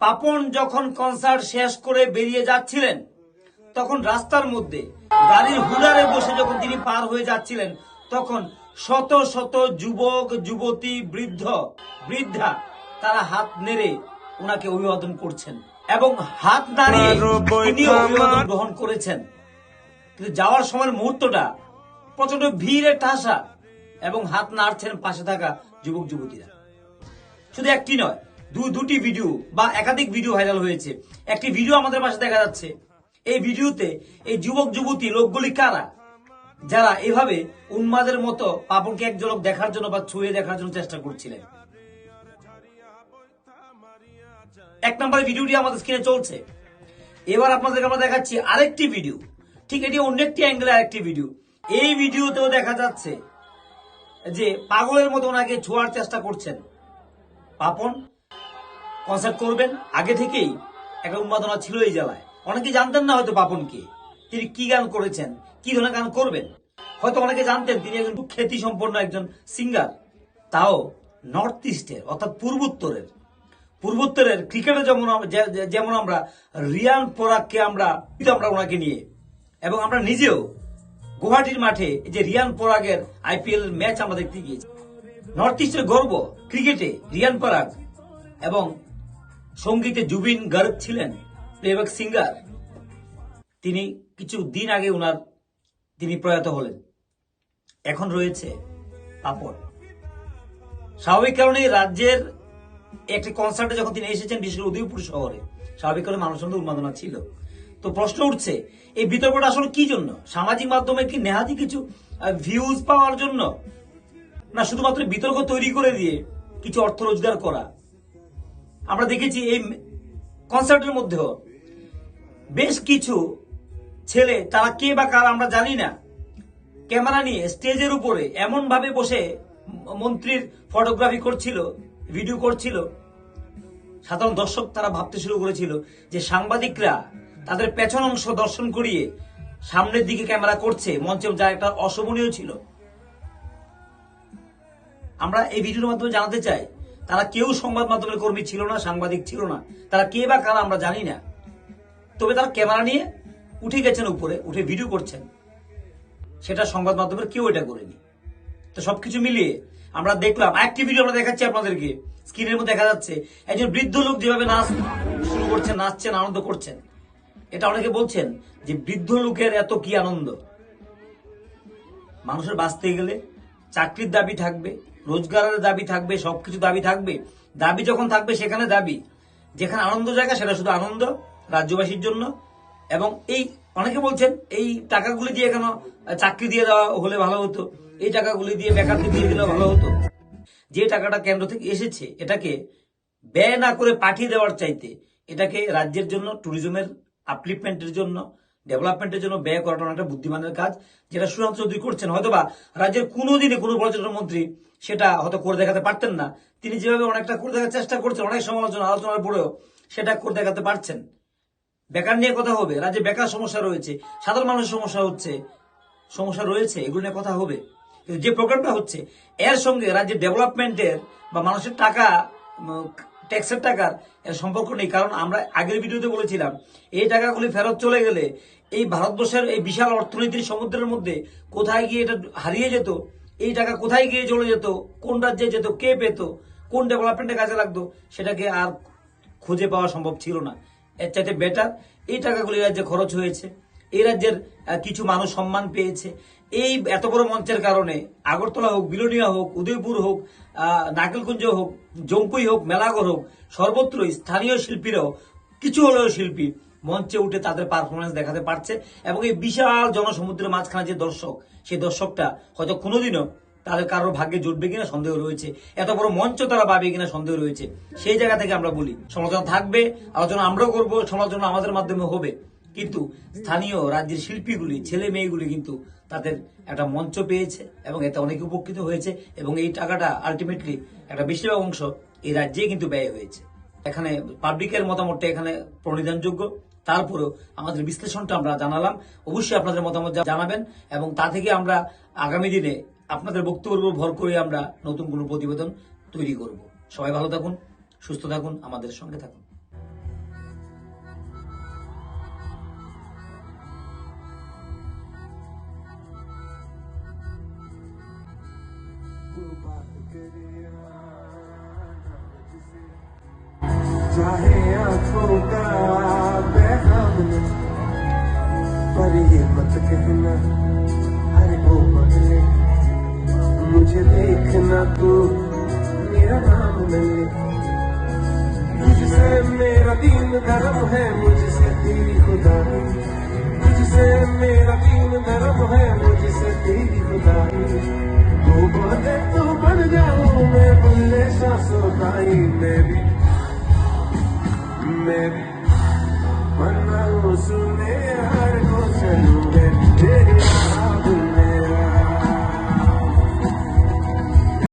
পাপন যখন কনসার্ট শেষ করে বেরিয়ে যাচ্ছিলেন তখন রাস্তার মধ্যে গাড়ির হুলারে বসে যখন তিনি পার হয়ে যাচ্ছিলেন তখন শত শত যুবক যুবতী বৃদ্ধ বৃদ্ধা তারা হাত নেড়ে ওনাকে অভিবাদন করছেন এবং হাত দাঁড়িয়ে তিনিও অভিবাদন গ্রহণ করেছেন। কিন্তু যাওয়ার সময়ের মুহূর্তটা প্রচণ্ড ভিড়ে ঠাসা এবং হাত নাড়ছেন পাশে থাকা যুবক যুবতীরা শুধু একটি নয় দুটি ভিডিও বা একাধিক ভিডিও ভাইরাল হয়েছে। একটি ভিডিও আমাদের পাশে দেখা যাচ্ছে। এই ভিডিওতে এই যুবক, যুবতী লোকগুলি কারা? যারা এভাবে উন্মাদের মতো পাপনকে এক ঝলক দেখার জন্য বা ছুঁয়ে দেখার জন্য চেষ্টা করছিলেন। এক নম্বর ভিডিওটি আমাদের স্ক্রিনে চলছে। এবার আপনাদেরকে আমরা দেখাচ্ছি আরেকটি ভিডিও ঠিক এটি অন্য একটি অ্যাঙ্গেলে আরেকটি ভিডিও এই ভিডিওতেও দেখা যাচ্ছে যে পাগলের মতো ওনাকে ছোঁয়ার চেষ্টা করছেন পাপন। কনসার্ট করবেন? আগে থেকেই? একটা উন্মাদনা ছিল এই জেলায় অনেকে জানতেন না হয়তো পাপনকে তিনি কি গান করেছেন? কি ধরনের গান করবেন? হয়তো অনেকে জানতেন তিনি একজন খ্যাতি সম্পন্ন একজন সিঙ্গার তাও নর্থ ইস্টের অর্থাৎ পূর্বোত্তরের। পূর্বোত্তরের ক্রিকেটে যেমন যেমন আমরা, রিয়ান পরাগকে আমরা আমরা ওনাকে নিয়ে। এবং আমরা নিজেও গুয়াহাটির মাঠে যে রিয়ান পরাগের আইপিএল ম্যাচ আমরা দেখতে গিয়েছি। নর্থ ইস্টের গর্ব ক্রিকেটে রিয়ান পরাগ। এবং সঙ্গীতে জুবিন গার্গ ছিলেন প্লেব্যাক সিঙ্গার। তিনি কিছু দিন আগে ওনার তিনি প্রয়াত হলেন। এখন রয়েছে পাপড় স্বাভাবিক কারণে রাজ্যের একটি কনসার্টে যখন তিনি এসেছেন, বিশেষ করে উদয়পুর শহরে, স্বাভাবিক কারণে মানুষের মধ্যে উন্মাদনা ছিল। তো প্রশ্ন উঠছে, এই বিতর্কটা আসলে কি জন্য? সামাজিক মাধ্যমে কি নেহাতি কিছু ভিউজ পাওয়ার জন্য? না শুধুমাত্র বিতর্ক তৈরি করে দিয়ে কিছু অর্থ রোজগার করা? আমরা দেখেছি এই কনসার্টের মধ্যেও বেশ কিছু ছেলে, তারা কে বা কারা আমরা জানি না, ক্যামেরা নিয়ে স্টেজের উপরে এমন ভাবে বসে মন্ত্রীর ফটোগ্রাফি করছিল, ভিডিও করছিল। সাধারণ দর্শক তারা ভাবতে শুরু করেছিল যে সাংবাদিকরা তাদের পেছন অংশ দর্শন করিয়ে সামনের দিকে ক্যামেরা করছে, মঞ্চে যা একটা অশোভনীয় ছিল। আমরা এই ভিডিওর মাধ্যমে জানাতে চাই তারা কেউ সংবাদ মাধ্যমের কর্মী ছিল না, সাংবাদিক ছিল না। তারা কে বা কারা আমরা জানি না। তবে তারা ক্যামেরা নিয়ে উঠে গেছেন উপরে, উঠে ভিডিও করছেন। সেটা সংবাদ মাধ্যমের কেউ এটা করেনি। তো সবকিছু মিলিয়ে আমরা দেখলাম একটি ভিডিও আমরা দেখাচ্ছি আপনাদেরকে। স্ক্রিনের মধ্যে দেখা যাচ্ছে, একজন বৃদ্ধ লোক যেভাবে নাচ শুরু করছেন নাচছেন, আনন্দ করছেন। এটা অনেকে বলছেন যে বৃদ্ধ লোকের এত কি আনন্দ? মানুষের বাঁচতে গেলে চাকরির দাবি থাকবে রোজগারের দাবি থাকবে, সবকিছু দাবি থাকবে। দাবি যখন থাকবে সেখানে দাবি। যেখানে আনন্দ জায়গা সেটা শুধু আনন্দ, রাজ্যবাসীর জন্য। এবং এই অনেকে বলছেন, এই টাকাগুলি দিয়ে কেন চাকরি দিয়ে দেওয়া হলে ভালো হতো? এই টাকাগুলি দিয়ে বেকারকে দিয়ে দিলে ভালো হতো। যে টাকাটা কেন্দ্র থেকে এসেছে, এটাকে ব্যয় না করে পাঠিয়ে দেওয়ার চাইতে, এটাকে রাজ্যের জন্য ট্যুরিজমের আপলিপমেন্টের জন্য ডেভেলপমেন্টের জন্য ব্যয় করাটা অনেকটা বুদ্ধিমানের কাজ, যেটা সুশান্ত চৌধুরী করছেন। হয়তোবা রাজ্যের কোনো দিনে কোনো পর্যটন মন্ত্রী সেটা হয়তো করে দেখাতে পারতেন না। তিনি যেভাবে অনেকটা করে দেখার চেষ্টা করছেন, অনেক সমালোচনা, আলোচনার পরেও সেটা করে দেখাতে পারছেন। বেকার নিয়ে কথা হবে, রাজ্যে বেকার সমস্যা রয়েছে, সাধারণ মানুষের সমস্যা হচ্ছে, সমস্যা রয়েছে, এগুলো নিয়ে কথা হবে। কিন্তু যে প্রোগ্রামটা হচ্ছে, এর সঙ্গে রাজ্যের ডেভেলপমেন্টের বা মানুষের টাকা ট্যাক্সের টাকার সম্পর্ক নেই। কারণ আমরা আগের ভিডিওতে বলেছিলাম, এই টাকাগুলি ফেরত চলে গেলে এই ভারতবর্ষের এই বিশাল অর্থনীতির সমুদ্রের মধ্যে কোথায় গিয়ে এটা হারিয়ে যেত, এই টাকা কোথায় গিয়ে চলে যেত, কোন রাজ্যে যেত, কে পেত, কোন ডেভেলপমেন্টে কাজে লাগতো, সেটাকে আর খুঁজে পাওয়া সম্ভব ছিল না। এর চাইতে বেটার এই টাকাগুলি রাজ্যে খরচ হয়েছে। এই রাজ্যের কিছু মানুষ সম্মান পেয়েছে। এই এত বড় মঞ্চের কারণে আগরতলা হোক বিলোনিয়া হোক উদয়পুর হোক আহ, নারকেলকুঞ্জ হোক জম্পুই হোক মেলাগড় হোক সর্বত্রই স্থানীয় শিল্পীরাও কিছু হলেও শিল্পী মঞ্চে উঠে তাদের পারফরমেন্স দেখাতে পারছে এবং এই বিশাল জনসমুদ্রের মাঝখানে যে দর্শক সেই দর্শকটা হয়তো কোনোদিনও তাদের কারোর ভাগ্যে জুটবে কিনা সন্দেহ রয়েছে। এত বড় মঞ্চ তারা পাবে কিনা সন্দেহ রয়েছে। সেই জায়গা থেকে আমরা বলি সমালোচনা থাকবে আলোচনা আমরাও করব সমালোচনা আমাদের মাধ্যমে হবে। কিন্তু স্থানীয় রাজ্যের শিল্পীগুলি, ছেলে মেয়েগুলি কিন্তু তাদের একটা মঞ্চ পেয়েছে এবং এতে অনেকে উপকৃত হয়েছে এবং এই টাকাটা আলটিমেটলি একটা বেশিরভাগ অংশ এই রাজ্যেই কিন্তু ব্যয় হয়েছে। এখানে পাবলিকের মতামতটা এখানে প্রণিধানযোগ্য। তারপরেও আমাদের বিশ্লেষণটা আমরা জানালাম। অবশ্যই আপনাদের মতামত জানাবেন এবং তা থেকে আমরা আগামী দিনে আপনাদের বক্তব্যের উপর ভর করে আমরা নতুন কোনো প্রতিবেদন তৈরি করব। সবাই ভালো থাকুন, সুস্থ থাকুন, আমাদের সঙ্গে থাকুন। चाहे आँखों का पैगाम पर ये मत कहना अरे वो बदले। मुझे देखना तू मेरा नाम न ले मुझसे मेरा दीन धर्म है, मुझसे तेरी खुदाई मुझसे मेरा दीन धर्म है, मुझसे तेरी खुदाई तू बोले तो बन जाऊँ, मैं बुल्ले सोताई मैं।